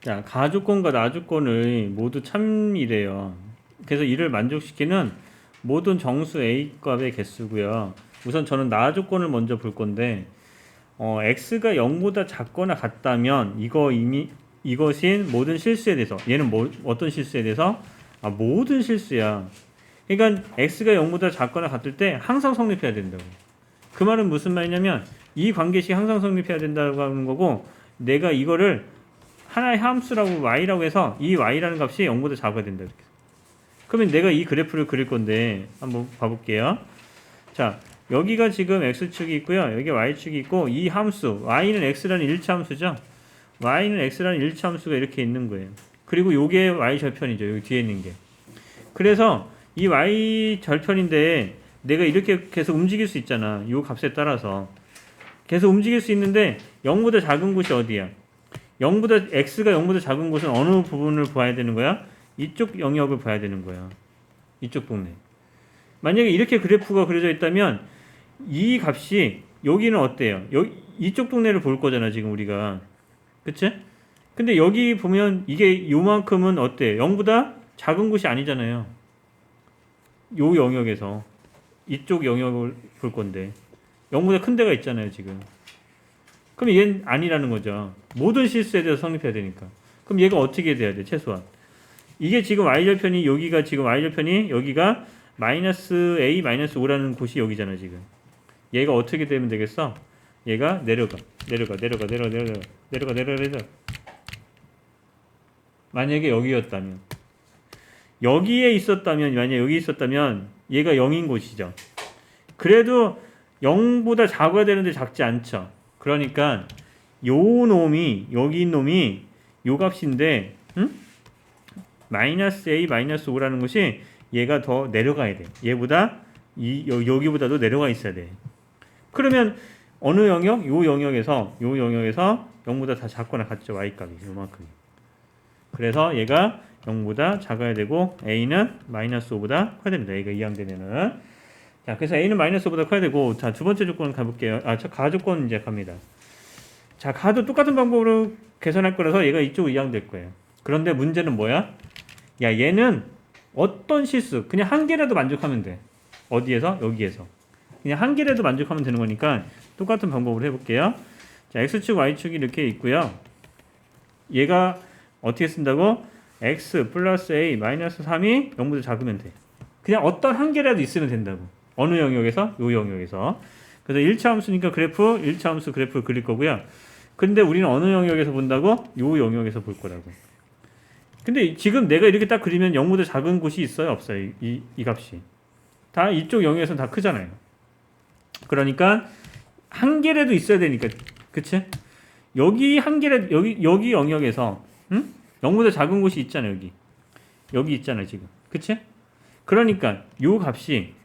자, 가주권과 나주권의 모두 참이래요. 그래서 이를 만족시키는 모든 정수 A 값의 개수고요. 우선 저는 나주권을 먼저 볼 건데 어, x가 0보다 작거나 같다면 이거 이미 이것인 모든 실수에 대해서 얘는 뭐, 어떤 실수에 대해서 아, 모든 실수야. 그러니까 x가 0보다 작거나 같을 때 항상 성립해야 된다고. 그 말은 무슨 말이냐면 이 관계식 항상 성립해야 된다고 하는 거고 내가 이거를 하나의 함수라고 y라고 해서 이 y라는 값이 0보다 작아야 된다 이렇게. 그러면 내가 이 그래프를 그릴 건데 한번 봐볼게요. 자 여기가 지금 x축이 있고요. 여기 y축이 있고 이 함수 y는 x라는 일차 함수죠. y는 x라는 일차 함수가 이렇게 있는 거예요. 그리고 요게 y 절편이죠. 여기 뒤에 있는 게. 그래서 이 y 절편인데 내가 이렇게 계속 움직일 수 있잖아. 요 값에 따라서 계속 움직일 수 있는데 0보다 작은 곳이 어디야? 0보다 x가 0보다 작은 곳은 어느 부분을 봐야 되는 거야? 이쪽 영역을 봐야 되는 거야. 이쪽 동네. 만약에 이렇게 그래프가 그려져 있다면 이 값이 여기는 어때요? 여기 이쪽 동네를 볼 거잖아 지금 우리가. 그치? 근데 여기 보면 이게 요만큼은 어때? 0보다 작은 곳이 아니잖아요. 요 영역에서 이쪽 영역을 볼 건데 0보다 큰 데가 있잖아요 지금. 그럼 얘는 아니라는 거죠. 모든 실수에 대해서 성립해야 되니까. 그럼 얘가 어떻게 돼야 돼? 최소한. 이게 지금 y절편이 여기가 지금 y절편이 여기가 마이너스 a 마이너스 5라는 곳이 여기잖아 지금. 얘가 어떻게 되면 되겠어? 얘가 내려가 내려가 내려가 내려가 내려가 내려가 내려가 내려가 만약에 여기였다면 여기에 있었다면 만약 여기 있었다면 얘가 0인 곳이죠. 그래도 0보다 작아야 되는데 작지 않죠. 그러니까 요 놈이 여기 놈이 요 값인데 응? 마이너스 a 마이너스 5라는 것이 얘가 더 내려가야 돼. 얘보다 이 여- 여기보다도 내려가 있어야 돼. 그러면 어느 영역? 요 영역에서 요 영역에서 0보다 다 작거나 같죠. y 값이 요만큼. 그래서 얘가 0보다 작아야 되고 a는 마이너스 5보다 커야 됩니다. 얘가 이항되면은 자, 그래서 a는 마이너스 5보다 커야 되고 자, 두 번째 조건 가볼게요. 아, 저 가 조건 이제 갑니다. 자, 가도 똑같은 방법으로 계산할 거라서 얘가 이쪽으로 이항될 거예요. 그런데 문제는 뭐야? 야, 얘는 어떤 실수 그냥 한 개라도 만족하면 돼. 어디에서? 여기에서. 그냥 한 개라도 만족하면 되는 거니까 똑같은 방법으로 해볼게요. 자, x축, y축이 이렇게 있고요. 얘가 어떻게 쓴다고? x 플러스 a 마이너스 3이 0보다 작으면 돼. 그냥 어떤 한 개라도 있으면 된다고. 어느 영역에서? 요 영역에서. 그래서 1차 함수니까 그래프, 1차 함수 그래프를 그릴 거고요. 근데 우리는 어느 영역에서 본다고? 요 영역에서 볼 거라고. 근데 지금 내가 이렇게 딱 그리면 0보다 작은 곳이 있어요? 없어요? 이, 이, 이 값이. 다 이쪽 영역에서는 다 크잖아요. 그러니까 한 개라도 있어야 되니까. 그치? 여기 한 개라 여기 여기 영역에서 응? 0보다 작은 곳이 있잖아요, 여기. 여기 있잖아요, 지금. 그치? 그러니까 요 값이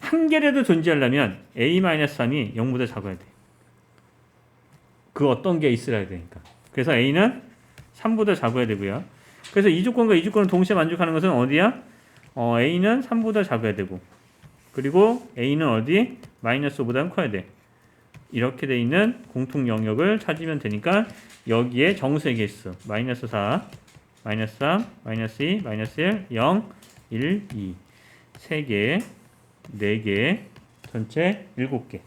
한 개라도 존재하려면 a-3이 0보다 작아야 돼. 그 어떤 게 있어야 되니까. 그래서 a는 3보다 작아야 되고요. 그래서 이 조건과 이 조건을 동시에 만족하는 것은 어디야? 어, a는 3보다 작아야 되고 그리고 a는 어디? 마이너스 5보다는 커야 돼. 이렇게 돼 있는 공통 영역을 찾으면 되니까 여기에 정수의 개수 마이너스 4, 마이너스 3, 마이너스 2, 마이너스 1, 0, 1, 2 3개, 4개, 전체 7개